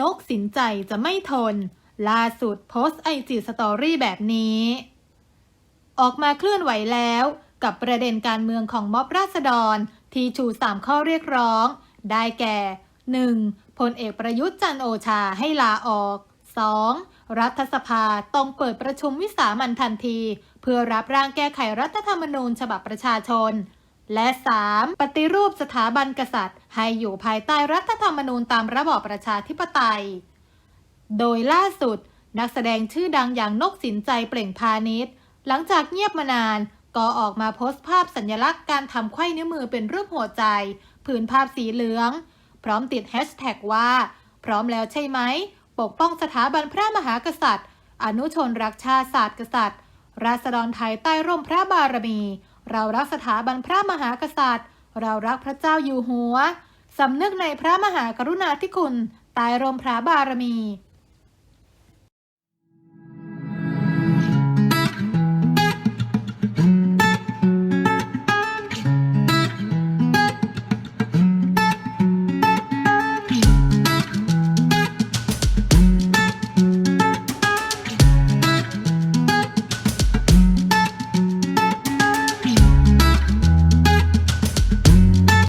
นกสินใจจะไม่ทน ล่าสุดโพสต์ไอจีสตอรี่แบบนี้ ออกมาเคลื่อนไหวแล้วกับประเด็นการเมืองของม็อบราษฎร ที่ชู 3 ข้อเรียกร้อง ได้แก่ 1. พลเอกประยุทธ์จันโอชาให้ลาออก 2. รัฐสภาต้องเปิดประชุมวิสามันทันที เพื่อรับร่างแก้ไขรัฐธรรมนูญฉบับประชาชน และ 3. ปฏิรูปสถาบันกษัตริย์ ให้อยู่ภายใต้รัฐธรรมนูญตามระบอบประชาธิปไตย โดยล่าสุด นักแสดงชื่อดังอย่างนกสินใจเปล่งพาณิชย์ หลังจากเงียบมานาน ก็ออกมาโพสต์ภาพสัญลักษณ์การทำไขว้นิ้วมือเป็นรูปหัวใจ ผืนภาพสีเหลือง พร้อมติดแฮชแท็กว่า พร้อมแล้วใช่ไหม ปกป้องสถาบันพระมหากษัตริย์ อนุชนรักชาติศาสตร์กษัตริย์ ราษฎรไทยใต้ร่มพระบารมี เรารักสถาบันพระมหากษัตริย์ เรารักพระเจ้าอยู่หัว สำนึกในพระมหากรุณาธิคุณ ตายรมพระบารมี